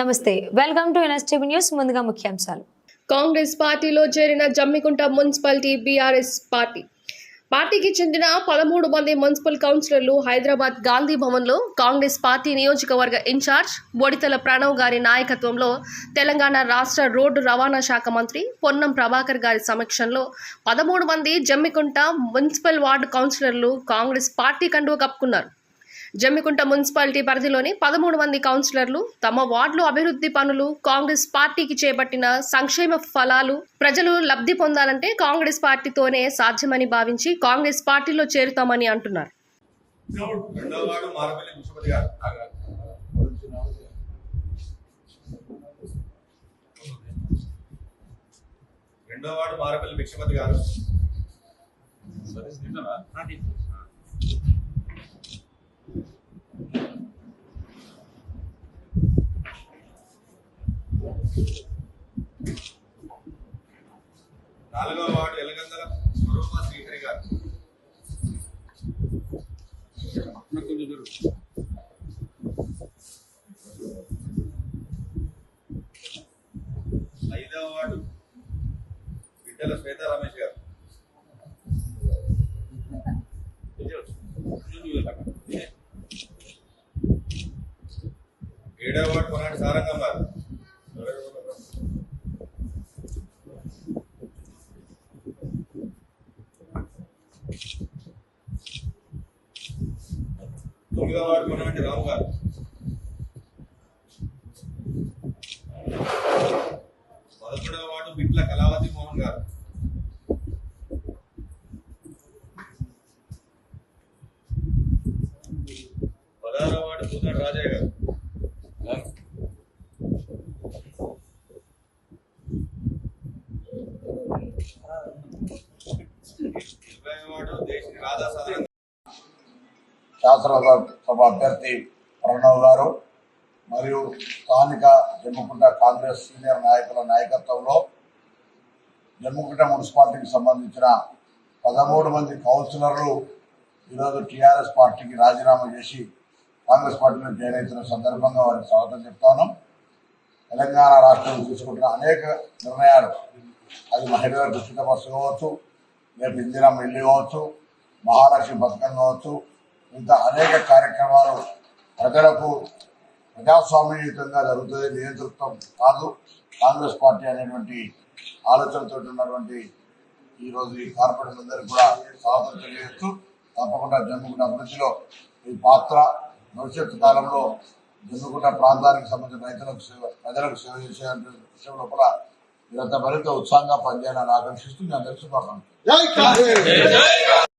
నమస్తే welcome to NSTV news ముందుగా ముఖ్యాంశాలు. కాంగ్రెస్ పార్టీలో చేరిన జమ్మికుంట మున్సిపాలిటీ బీఆర్ఎస్ పార్టీ. పార్టీకి చెందిన పదమూడు మంది మున్సిపల్ కౌన్సిలర్లు హైదరాబాద్ గాంధీ భవన్లో కాంగ్రెస్ పార్టీ నియోజకవర్గ ఇన్ఛార్జ్ బొడితల ప్రణవ్ గారి నాయకత్వంలో తెలంగాణ రాష్ట్ర రోడ్డు రవాణా శాఖ మంత్రి పొన్నం ప్రభాకర్ గారి సమక్షంలో పదమూడు మంది జమ్మికుంట మున్సిపల్ వార్డు కౌన్సిలర్లు కాంగ్రెస్ పార్టీ కండువ కప్పుకున్నారు. జమ్మికుంట మున్సిపాలిటీ పరిధిలోని పదమూడు మంది కౌన్సిలర్లు తమ వార్డులు అభివృద్ధి పనులు కాంగ్రెస్ పార్టీకి చేపట్టిన సంక్షేమ ఫలాలు ప్రజలు లబ్ధి పొందాలంటే కాంగ్రెస్ పార్టీతోనే సాధ్యమని భావించి కాంగ్రెస్ పార్టీలో చేరుతామని అంటున్నారు. రెండో వాడు మారపల్లి గారు రెండో వాడు మారపల్లి భిక్షపతి గారు. నాలుగవ వాడు ఎలగందల స్వరూప శ్రీహరి గారు. ఐదవ వార్డు బిడ్డల శ్వేత రమేష్ గారు. ఏడవ వార్డు కొనాటి సారంగం గారు. తొమ్మిదవ వార్డు కొనాటి రాము గారు పదకొండవ వార్డు బిట్ల కళావతి మోహన్ గారు. పదహారవ వార్డు పూతాడు రాజయ్య గారు. శాసనసభ అభ్యర్థి ప్రణవ్ గారు మరియు స్థానిక జమ్ముకుంట కాంగ్రెస్ సీనియర్ నాయకుల నాయకత్వంలో జమ్ముకుంట మున్సిపాలిటీకి సంబంధించిన పదమూడు మంది కౌన్సిలర్లు ఈరోజు టీఆర్ఎస్ పార్టీకి రాజీనామా చేసి కాంగ్రెస్ పార్టీలో జాయిన్ అవుతున్న సందర్భంగా వారికి స్వాగతం చెప్తాను తెలంగాణ రాష్ట్రం తీసుకుంటున్న అనేక నిర్ణయాలు అది మహిళలకు ఉచిత బస్సు కావచ్చు రేపు ఇందిరమ్మ ఇల్లు కావచ్చు మహాలక్ష్మి పథకం కావచ్చు ఇంకా అనేక కార్యక్రమాలు ప్రజలకు ప్రజాస్వామ్యయుతంగా జరుగుతుంది నియంతృత్వం కాదు. కాంగ్రెస్ పార్టీ అనేటువంటి ఆలోచనతో ఉన్నటువంటి ఈరోజు ఈ కార్పొరేట్ అందరికీ కూడా స్వాగతం తెలియజేస్తూ తప్పకుండా జమ్మిగుంట అభివృద్ధిలో ఈ పాత్ర భవిష్యత్తు కాలంలో జమ్మిగుంట ప్రాంతానికి సంబంధించిన రైతులకు సేవ ప్రజలకు సేవ చేసే విషయంలో కూడా మీరంతా మరింత ఉత్సాహంగా పనిచేయాలని ఆకాంక్షిస్తూ నేను అందరికీ శుభాకాంక్షలు.